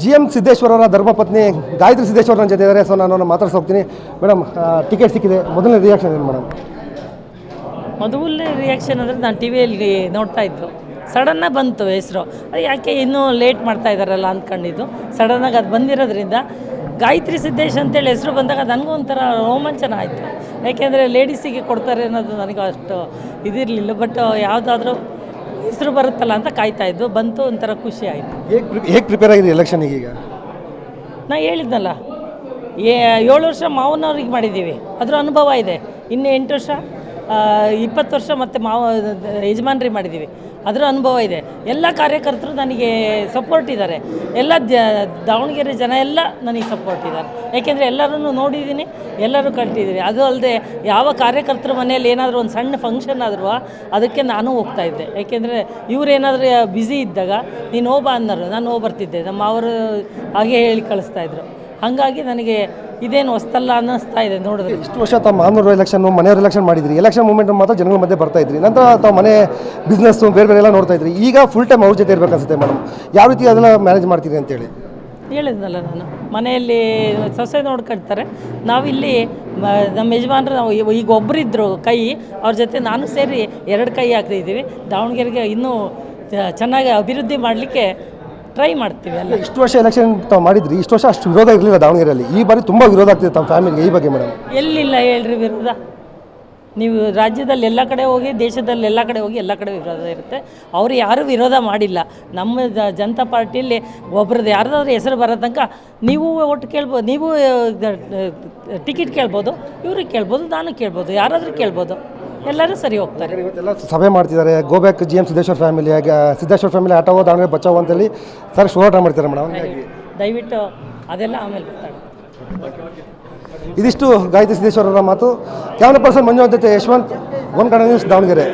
G M ಸಿದ್ದೇಶ್ವರರ ಧರ್ಮಪತ್ನಿ ಗಾಯತ್ರಿ ಸಿದ್ದೇಶ್ವರ ನನ್ನ ಜೊತೆ ಇದ್ದಾರೆ. ಸೊ ನಾನು ಮಾತಾಡ್ಸಿ ಹೋಗ್ತೀನಿ. ಮೇಡಮ್ ಟಿಕೆಟ್ ಸಿಕ್ಕಿದೆ. ಮೊದಲನೇ ರಿಯಾಕ್ಷನ್ ಏನು ಮೇಡಮ್ ಮೊದಲನೇ ರಿಯಾಕ್ಷನ್ ಅಂದರೆ ನಾನು ಟಿ ವಿಯಲ್ಲಿ ನೋಡ್ತಾ ಇದ್ದು. ಸಡನ್ನಾಗಿ ಬಂತು ಹೆಸರು. ಯಾಕೆ ಇನ್ನೂ ಲೇಟ್ ಮಾಡ್ತಾ ಇದ್ದಾರಲ್ಲ ಅಂದ್ಕೊಂಡಿದ್ದು ಸಡನ್ನಾಗಿ ಅದು ಬಂದಿರೋದ್ರಿಂದ ಗಾಯತ್ರಿ ಸಿದ್ದೇಶ್ ಅಂತೇಳಿ ಹೆಸರು ಬಂದಾಗ ನನಗೂ ಒಂಥರ ರೋಮಾಂಚನ ಆಯಿತು. ಯಾಕೆಂದರೆ ಲೇಡೀಸಿಗೆ ಕೊಡ್ತಾರೆ ಅನ್ನೋದು ನನಗೆ ಅಷ್ಟು ಇದಿರಲಿಲ್ಲ. ಬಟ್ ಯಾವುದಾದ್ರೂ ಹೆಸರು ಬರುತ್ತಲ್ಲ ಅಂತ ಕಾಯ್ತಾ ಇದ್ದು ಬಂತು ಒಂಥರ ಖುಷಿ ಆಯಿತು. ಹೇಗೆ ಹೇಗೆ ಪ್ರಿಪೇರ್ ಆಗಿದೆ ಎಲೆಕ್ಷನ್ಗೆ ಈಗ ನಾ ಹೇಳಿದ್ನಲ್ಲ ಏ ಏಳು ವರ್ಷ ಮಾವನವ್ರಿಗೆ ಮಾಡಿದ್ದೀವಿ. ಅದರ ಅನುಭವ ಇದೆ. ಇನ್ನು ಎಂಟು ವರ್ಷ ಇಪ್ಪತ್ತು ವರ್ಷ ಮತ್ತು ಮಾವ ಯಜಮಾನ್ರಿಗೆ ಮಾಡಿದ್ದೀವಿ. ಅದರ ಅನುಭವ ಇದೆ. ಎಲ್ಲ ಕಾರ್ಯಕರ್ತರು ನನಗೆ ಸಪೋರ್ಟ್ ಇದ್ದಾರೆ. ಎಲ್ಲ ದಾವಣಗೆರೆ ಜನ ಎಲ್ಲ ನನಗೆ ಸಪೋರ್ಟ್ ಇದ್ದಾರೆ. ಯಾಕೆಂದರೆ ಎಲ್ಲರನ್ನು ನೋಡಿದ್ದೀನಿ, ಎಲ್ಲರೂ ಕಟ್ಟಿದ್ದೀನಿ ಅದು ಅಲ್ಲದೆ ಯಾವ ಕಾರ್ಯಕರ್ತರ ಮನೆಯಲ್ಲಿ ಏನಾದರೂ ಒಂದು ಸಣ್ಣ ಫಂಕ್ಷನ್ ಆದರೂ ಅದಕ್ಕೆ ನಾನು ಹೋಗ್ತಾ ಇದ್ದೆ. ಯಾಕೆಂದರೆ ಇವರೇನಾದರೂ ಬ್ಯುಸಿ ಇದ್ದಾಗ ನೀನು ಹೋಗ್ಬಾ ಅನ್ನೋರು ನಾನು ಹೋಗಿ ಬರ್ತಿದ್ದೆ. ನಮ್ಮ ಅವರು ಹಾಗೆ ಹೇಳಿ ಕಳಿಸ್ತಾ ಇದ್ರು. ಹಾಗಾಗಿ ನನಗೆ ಇದೇನು ಹೊಸ್ತಲ್ಲ ಅನ್ನಿಸ್ತಾ ಇದೆ ನೋಡಿದ್ರೆ. ಇಷ್ಟು ವರ್ಷ ತಾವು ಮಾನೂರು ಎಲೆಕ್ಷನ್ ಮನೆಯವ್ರ ಎಲೆಕ್ಷನ್ ಮಾಡಿದ್ರಿ? ಎಲೆಕ್ಷನ್ ಮೂಮೆಂಟ್ ಮಾತ್ರ ಜನಗಳ ಮಧ್ಯೆ ಬರ್ತಾ ಇದ್ರಿ. ನಂತರ ತಾವು ಮನೆ ಬಿಸ್ನೆಸ್ ಬೇರೆ ಬೇರೆ ಎಲ್ಲ ನೋಡ್ತಾ ಇದ್ರಿ. ಈಗ ಫುಲ್ ಟೈಮ್ ಅವ್ರ ಜೊತೆ ಇರ್ಬೇಕು ಅನ್ಸುತ್ತೆ ಮೇಡಮ್ ಯಾವ ರೀತಿ ಅದೆಲ್ಲ ಮ್ಯಾನೇಜ್ ಮಾಡ್ತೀರಿ ಅಂತೇಳಿ? ಹೇಳಿದ್ನಲ್ಲ ನಾನು. ಮನೆಯಲ್ಲಿ ಸೊಸೆ ನೋಡ್ಕೊಳ್ತಾರೆ. ನಾವಿಲ್ಲಿ ನಮ್ಮ ಯಜಮಾನ್ರು ನಾವು ಈಗ ಒಬ್ಬರಿದ್ದರು ಕೈ ಅವ್ರ ಜೊತೆ ನಾನು ಸೇರಿ ಎರಡು ಕೈ ಹಾಕ್ತಿದ್ದೀವಿ. ದಾವಣಗೆರೆಗೆ ಇನ್ನೂ ಚೆನ್ನಾಗಿ ಅಭಿವೃದ್ಧಿ ಮಾಡಲಿಕ್ಕೆ ಟ್ರೈ ಮಾಡ್ತೀವಿ ಅಲ್ಲ. ಇಷ್ಟು ವರ್ಷ ಎಲೆಕ್ಷನ್ ತಾವು ಮಾಡಿದ್ರಿ ಇಷ್ಟು ವರ್ಷ ಅಷ್ಟು ವಿರೋಧ ಇರಲಿಲ್ಲ ದಾವಣಗೆರೆಯಲ್ಲಿ. ಈ ಬಾರಿ ತುಂಬ ವಿರೋಧ ಆಗ್ತಿದೆ ತಮ್ಮ ಫ್ಯಾಮಿಲಿಗೆ ಈ ಬಗ್ಗೆ ಮೇಡಮ್ ಎಲ್ಲಿಲ್ಲ ಹೇಳ್ರಿ ವಿರೋಧ? ನೀವು ರಾಜ್ಯದಲ್ಲಿ ಎಲ್ಲ ಕಡೆ ಹೋಗಿ ದೇಶದಲ್ಲಿ ಎಲ್ಲ ಕಡೆ ಹೋಗಿ ಎಲ್ಲ ಕಡೆ ವಿರೋಧ ಇರುತ್ತೆ. ಅವರು ಯಾರೂ ವಿರೋಧ ಮಾಡಿಲ್ಲ. ನಮ್ಮ ಜ- ಜನತಾ ಪಾರ್ಟಿಯಲ್ಲಿ ಒಬ್ರದ್ದು ಯಾರ್ದಾದ್ರೂ ಹೆಸರು ಬರೋ ತನಕ ನೀವು ಒಟ್ಟು ಕೇಳ್ಬೋದು ನೀವು ಟಿಕೆಟ್ ಕೇಳ್ಬೋದು ಇವ್ರಿಗೆ ಕೇಳ್ಬೋದು ನಾನು ಕೇಳ್ಬೋದು ಯಾರಾದರೂ ಕೇಳ್ಬೋದು. ಎಲ್ಲರೂ ಸರಿ ಹೋಗ್ತಾರೆ. ಇವತ್ತೆಲ್ಲ ಸಭೆ ಮಾಡ್ತಿದ್ದಾರೆ. Go back G M Siddeshwara family Siddeshwara family auto Davanagere ಬಚಾವ್ ಅಂತೇಳಿ ಸರ್ ಹೋರಾಟ ಮಾಡ್ತಾರೆ ಮೇಡಮ್ ದಯವಿಟ್ಟು ಅದೆಲ್ಲ ಆಮೇಲೆ ಬರ್ತಾರೆ ಇದಿಷ್ಟು ಗಾಯತ್ರಿ ಸಿದ್ದೇಶ್ವರರ ಮಾತು. Camera person Manju Yashwanth one ಕಡೆ ನ್ಯೂಸ್ ದಾವಣಗೆರೆ.